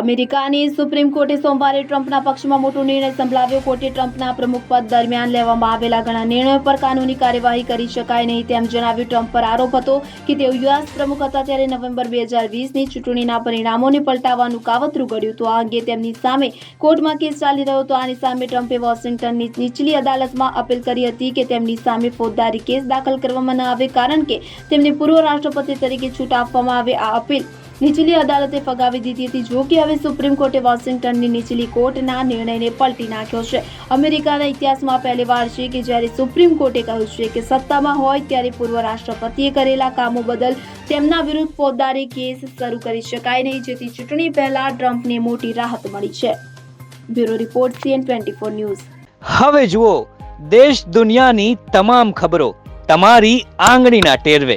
અમેરિકાની સુપ્રીમ કોર્ટે સોમવારે ટ્રમ્પના પક્ષમાં મોટો નિર્ણય સંભળાવ્યો. કોર્ટે ટ્રમ્પના પ્રમુખ પદ દરમિયાન લેવામાં આવેલા ઘણા નિર્ણયો પર કાનૂની કાર્યવાહી કરી શકાય નહીં તેમ જણાવ્યું ટ્રમ્પ પર આરોપ હતો કે તેઓ યુએસ પ્રમુખ હતા ત્યારે નવેમ્બર બે હજાર વીસની ચૂંટણીના પરિણામોને પલટાવવાનું કાવતરું ઘડ્યું હતું. આ અંગે તેમની સામે કોર્ટમાં કેસ ચાલી રહ્યો હતો. આની સામે ટ્રમ્પે વોશિંગ્ટનની નીચલી અદાલતમાં અપીલ કરી હતી કે તેમની સામે ફોજદારી કેસ દાખલ કરવામાં ન આવે કારણ કે તેમને પૂર્વ રાષ્ટ્રપતિ તરીકે છૂટ આપવામાં આવે આ અપીલ. નીચલી અદાલતે ફગાવી દીધી હતી. જો કે હવે સુપ્રીમ કોર્ટે વોશિંગ્ટનની નીચલી કોર્ટના નિર્ણયને પલટી નાખ્યો છે. અમેરિકાના ઇતિહાસમાં પહેલીવાર છે કે જ્યારે સુપ્રીમ કોર્ટે કહ્યું છે કે સત્તામાં હોય ત્યારે પૂર્વ રાષ્ટ્રપતિએ કરેલા કામો બદલ તેમના વિરુદ્ધ ફોજદારી કેસ શરૂ કરી શકાય નહીં. જેથી ચૂંટણી પહેલા ટ્રમ્પને મોટી રાહત મળી છે. Bureau report, CN twenty four news. હવે જુઓ, દેશ દુનિયાની તમામ ખબરો તમારી આંગળીના ટેરવે.